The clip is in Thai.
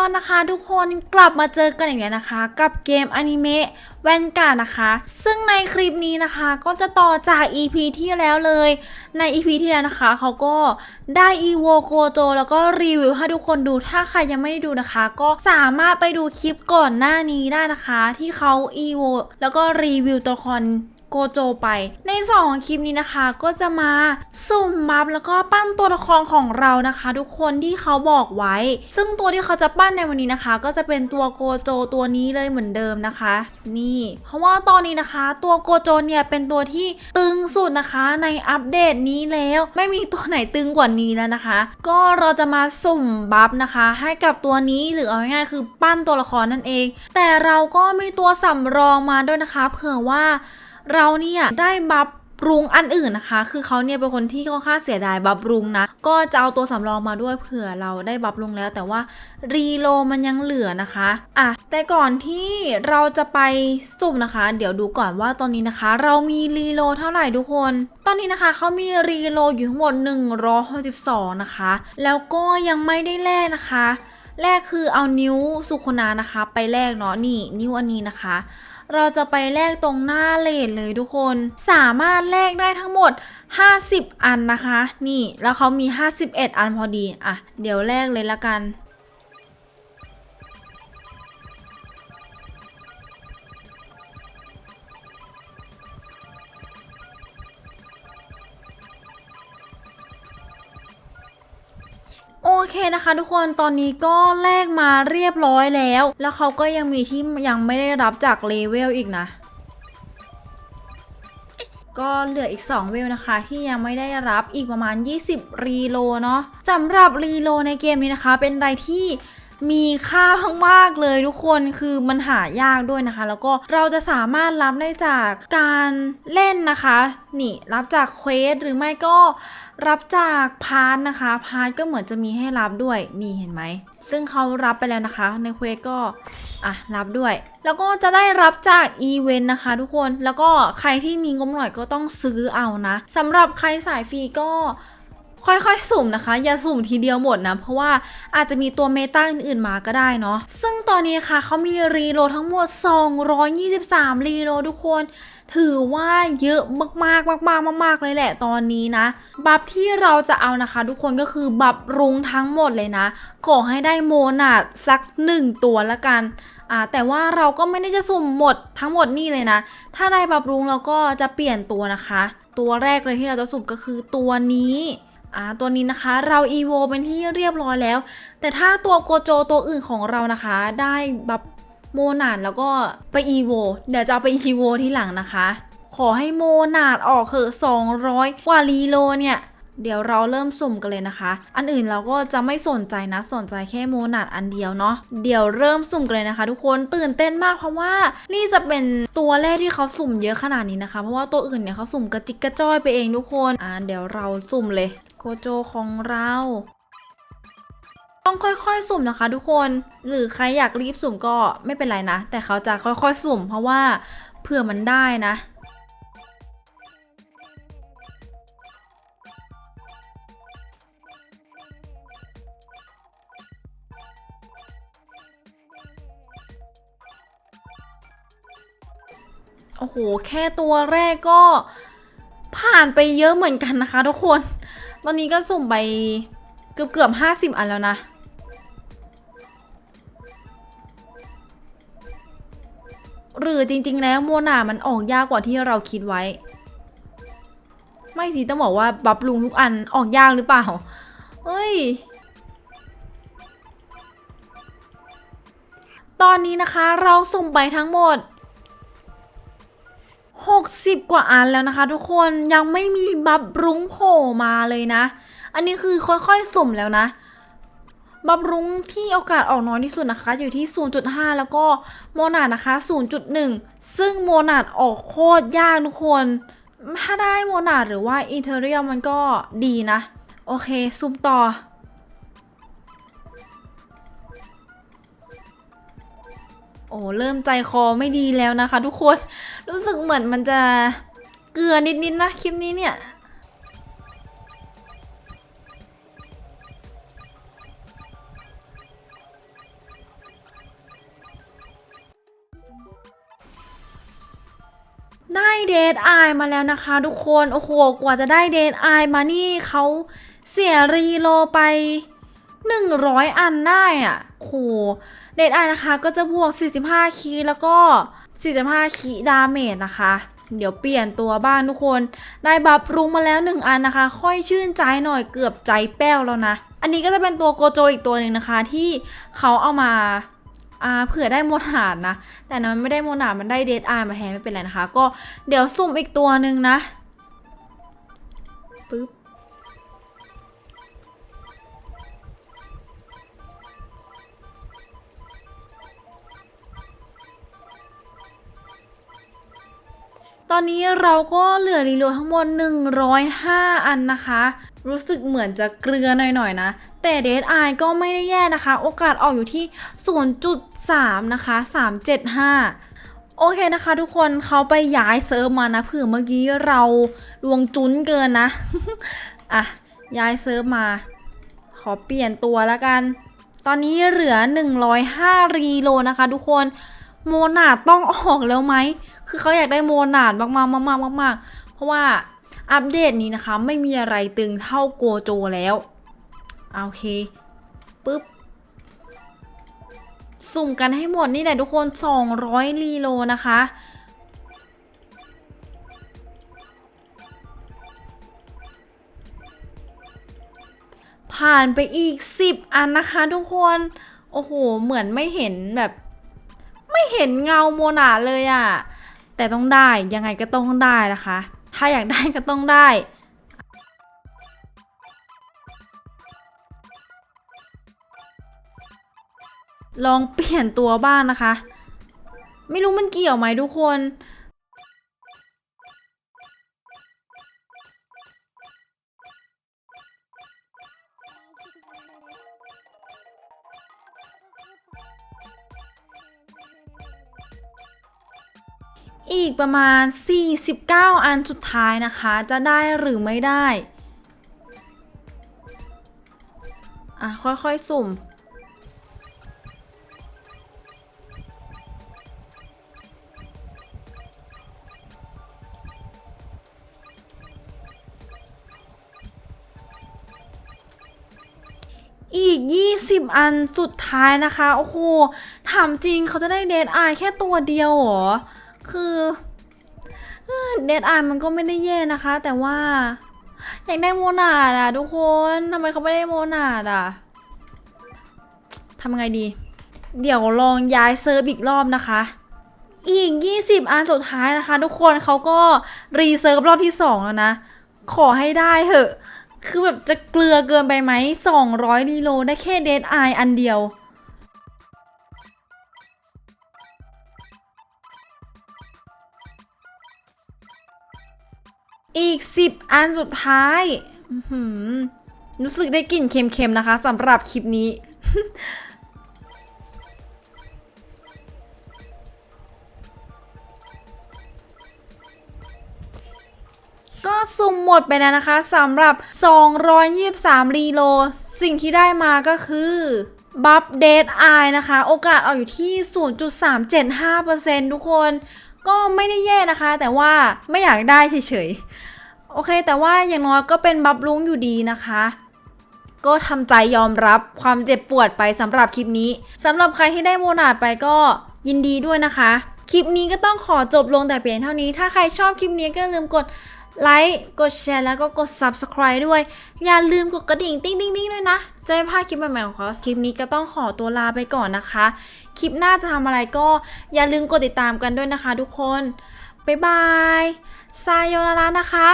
อนนะคะ ทุกคนกลับมาเจอกันอีกแล้วนะคะ กับเกมอนิเมะแวนการ์ดนะคะ ซึ่งในคลิปนี้นะคะ ก็จะต่อจาก EP ที่แล้วเลย ใน EP ที่แล้วนะคะ เขาก็ได้อีโวโกโจแล้วก็รีวิวให้ทุกคนดูถ้าใครยังไม่ได้ดูนะคะ ก็สามารถไปดูคลิปก่อนหน้านี้ได้นะคะ ที่เขาอีโวแล้วก็รีวิวตัวละคร โกโจไป ในสองคลิปนี้นะคะก็จะมาสุ่มมับแล้วก็ปั้นตัวละครของเรานะคะ ทุกคนที่เขาบอกไว้ ซึ่งตัวที่เขาจะปั้นในวันนี้นะคะ ก็จะเป็นตัวโกโจตัวนี้เลยเหมือนเดิมนะคะ นี่ เพราะว่าตอนนี้นะคะ ตัวโกโจเนี่ยเป็นตัวที่ตึงสุดนะคะในอัปเดตนี้แล้ว ไม่มีตัวไหนตึงกว่านี้แล้วนะคะ ก็เราจะมาสุ่มบัฟนะคะ ให้กับตัวนี้หรือเอาง่ายๆคือปั้นตัวละครนั่นเอง แต่เราก็มีตัวสำรองมาด้วยนะคะ เผื่อว่า เราเนี่ยได้บัฟรุงอันอื่นนะคะ คือเขาเนี่ยเป็นคนที่ค่อนข้างเสียดายบัฟรุงนะ ก็จะเอาตัวสำรองมาด้วยเผื่อเราได้บัฟรุงแล้ว แต่ว่ารีโลมันยังเหลือนะคะ อะ แต่ก่อนที่เราจะไปสุ่มนะคะ เดี๋ยวดูก่อนว่าตอนนี้นะคะ เรามีรีโลเท่าไหร่ทุกคน ตอนนี้นะคะเขามีรีโลอยู่ทั้งหมด162นะคะ แล้วก็ยังไม่ได้แลกนะคะ แรกคือเอานิ้วสุโคนานะคะ ไปแลกเนาะ นี่นิ้วอันนี้นะคะ เราจะไปแลกตรงหน้าเลนเลยทุกคน สามารถแลกได้ทั้งหมด 50 อันนะคะ นี่แล้วเขามี 51 อันพอดี อะ เดี๋ยวแลกเลยละกัน เคนะคะทุกคนตอนนี้ก็แลกมาเรียบร้อยแล้ว แล้วเขาก็ยังมีที่ยังไม่ได้รับจากเลเวลอีกนะ ก็เหลืออีก 2 เวลนะคะ ที่ยังไม่ได้รับอีกประมาณ 20 รีโลเนาะสำหรับรีโลในเกมนี้นะคะ เป็นอะไรที่ มีค่ามากๆเลยทุกคนคือมันหายากด้วยนะคะ แล้วก็เราจะสามารถรับได้จากการเล่นนะคะ นี่รับจากเควสหรือไม่ก็รับจากพาร์ทนะคะ พาร์ทก็เหมือนจะมีให้รับด้วยนี่เห็นไหมซึ่งเขารับไปแล้วนะคะ ในเควสก็อะรับด้วย แล้วก็จะได้รับจากอีเวนต์นะคะ ทุกคนแล้วก็ใครที่มีงบหน่อยก็ต้องซื้อเอานะสำหรับใครสายฟรีก็ ค่อยๆ สุ่มนะคะ อย่าสุ่มทีเดียวหมดนะ เพราะว่าอาจจะมีตัวเมตาอื่นๆมาก็ได้เนาะซึ่งตอนนี้ค่ะเขามีรีโหลดทั้งหมด 223 รีโหลดทุกคน ถือว่าเยอะมากๆมากๆมากๆเลยแหละตอนนี้นะ บัฟที่เราจะเอานะคะ ทุกคนก็คือบัฟรุงทั้งหมดเลยนะ ขอให้ได้โมนาดสักหนึ่งตัวละกันอ่าแต่ว่าเราก็ไม่ได้จะสุ่มหมดทั้งหมดนี่เลยนะ ถ้าได้บัฟรุงเราก็จะเปลี่ยนตัวนะคะ ตัวแรกเลยที่เราจะสุ่มก็คือตัวนี้ อ่าตัวนี้นะคะ เราอีโวเป็นที่เรียบร้อยแล้ว แต่ถ้าตัวโกโจตัวอื่นของเรานะคะ ได้บัฟโมนาดแล้วก็ไปอีโวเดี๋ยวจะเอาไปอีโวที่หลังนะคะ ขอให้โมนาดออกเถอะ200 กว่าลีโลเนี่ยเดี๋ยวเราเริ่มสุ่มกันเลยนะคะ อันอื่นเราก็จะไม่สนใจนะ สนใจแค่โมนาดอันเดียวเนาะ เดี๋ยวเริ่มสุ่มกันเลยนะคะ ทุกคน ตื่นเต้นมากเพราะว่า นี่จะเป็นตัวแรกที่เขาสุ่มเยอะขนาดนี้นะคะ เพราะว่าตัวอื่นเนี่ยเขาสุ่มกระจิกกระจ้อยไปเองทุกคน อ่าเดี๋ยวเราสุ่มเลย โกโจของเรา ต้องค่อยๆ สุ่มนะคะ ทุกคน หรือใครอยากรีบสุ่มก็ไม่เป็นไรนะ แต่เขาจะค่อยๆ สุ่มเพราะว่าเผื่อมันได้นะโอ้โห แค่ตัวแรกก็ผ่านไปเยอะเหมือนกันนะคะทุกคน ตอนนี้ก็สุ่มไปเกือบเกือบห้าสิบอันแล้วนะ หรือจริง ๆ แล้วโมนามันออกยากกว่าที่เราคิดไว้ ไม่สิต้องบอกว่าบับลุงทุกอันออกยากหรือเปล่า เฮ้ยตอนนี้นะคะเราสุ่มไปทั้งหมด 60 กว่าอันแล้วนะคะ ทุกคนยังไม่มีบับรุ้งโผล่มาเลยนะ อันนี้คือค่อยๆสุ่มแล้วนะ บับรุ้งที่โอกาสออกน้อยที่สุดนะคะ อยู่ที่ 0.5 แล้วก็โมนาดนะคะ 0.1 ซึ่งโมนาดออกโคตรยากทุกคน ถ้าได้โมนาดหรือว่าอินเทอร์เรียมมันก็ดีนะ โอเคสุ่มต่อ โอ้เริ่มใจคอไม่ดีแล้วนะคะ ทุกคนรู้สึกเหมือนมันจะเกลือนิดๆนนะคลิปนี้เนี่ยได้เดทไอมาแล้วนะคะ ทุกคนโอ้โหกว่าจะได้เดทไอมานี่เขาเสียรีโลไป 100 อันได้อะ โอ้โหเดทไอนะคะก็จะบวก 45 คีแล้วก็ 45 คีดาเมจนะคะ เดี๋ยวเปลี่ยนตัวบ้างทุกคน ได้บัฟรุงมาแล้ว 1 อันนะคะ ค่อยชื่นใจหน่อยเกือบใจแป้วแล้วนะ อันนี้ก็จะเป็นตัวโกโจอีกตัวหนึ่งนะคะ ที่เขาเอามาอ่าเผื่อได้โมนาดนะ แต่นะมันไม่ได้โมนาดมันได้เดทไอมาแทนไม่เป็นไรนะคะ ก็เดี๋ยวสุ่มอีกตัวหนึ่งนะปึ๊บ ตอนนี้เราก็เหลือรีโหลดทั้งหมด 105 อันนะคะ รู้สึกเหมือนจะเกลือหน่อยๆนะ แต่เดทไอก็ไม่ได้แย่นะคะ โอกาสออกอยู่ที่ 0.3 นะคะ 375โอเคนะคะทุกคนเขาไปย้ายเซิร์ฟมานะเผื่อเมื่อกี้เราดวงจุ้นเกินนะ อะ ย้ายเซิร์ฟมา ขอเปลี่ยนตัวแล้วกัน ตอนนี้เหลือ 105 รีโลนะคะทุกคน โมนาต้องออกแล้วไหม คือเขาอยากได้โมนาดมากๆมากๆมากๆ เพราะว่าอัปเดตนี้นะคะไม่มีอะไรตึงเท่าโกโจแล้วโอเคปึ๊บสุ่มกันให้หมดนี่แหละทุกคน 200รีโลนะคะ ผ่านไปอีก 10 อันนะคะทุกคน โอ้โห เหมือนไม่เห็นแบบ ไม่เห็นเงาโมนาเลยอะ แต่ต้องได้ยังไงก็ต้องได้นะคะ ถ้าอยากได้ก็ต้องได้ ลองเปลี่ยนตัวบ้างนะคะ ไม่รู้มันเกี่ยวไหมทุกคน อีกประมาณ 49 อันสุดท้ายนะคะ จะได้หรือไม่ได้ อะ ค่อยๆ สุ่ม อีก 20 อันสุดท้ายนะคะ โอ้โห ถามจริงเขาจะได้เดทไอแค่ตัวเดียวเหรอ คือเดทไอมันก็ไม่ได้แย่นะคะ แต่ว่า อยากได้โมนาดอะทุกคนทำไมเขาไม่ได้โมนาดอะทำไงดี เดี๋ยวลองย้ายเซิร์ฟอีกรอบนะคะ อีก 20 อันสุดท้ายนะคะ ทุกคนเขาก็รีเซิร์ฟรอบที่ 2 แล้วนะ ขอให้ได้เถอะ คือแบบจะเกลือเกินไปไหม 200รีโลได้แค่เดทไออันเดียว อีก 10 อันสุดท้ายรู้สึกได้กลิ่นเค็มๆนะคะสำหรับคลิปนี้ ก็สุ่มหมดไปแล้วนะคะสำหรับ 223 รีโล สิ่งที่ได้มาก็คือบัฟเดทไอนะคะ โอกาสออกอยู่ที่ 0.375%ทุกคน ก็ไม่ได้แย่นะคะ แต่ว่าไม่อยากได้เฉยๆ โอเค แต่ว่าอย่างน้อยก็เป็นบัฟลุงอยู่ดีนะคะก็ทำใจยอมรับความเจ็บปวดไปสำหรับคลิปนี้สำหรับใครที่ได้โมนาดไปก็ยินดีด้วยนะคะ คลิปนี้ก็ต้องขอจบลงแต่เพียงเท่านี้ ถ้าใครชอบคลิปนี้ก็อย่าลืมกด ไลค์ กดแชร์ แล้วก็กด subscribe ด้วย อย่าลืมกดกระดิ่งติ๊งติ๊งติ๊งด้วยนะ จะไม่พลาดคลิปใหม่ๆของเขาคลิปนี้ก็ต้องขอตัวลาไปก่อนนะคะ คลิปหน้าจะทำอะไรก็อย่าลืมกดติดตามกันด้วยนะคะทุกคน บ๊ายบายซายโยนาระนะคะ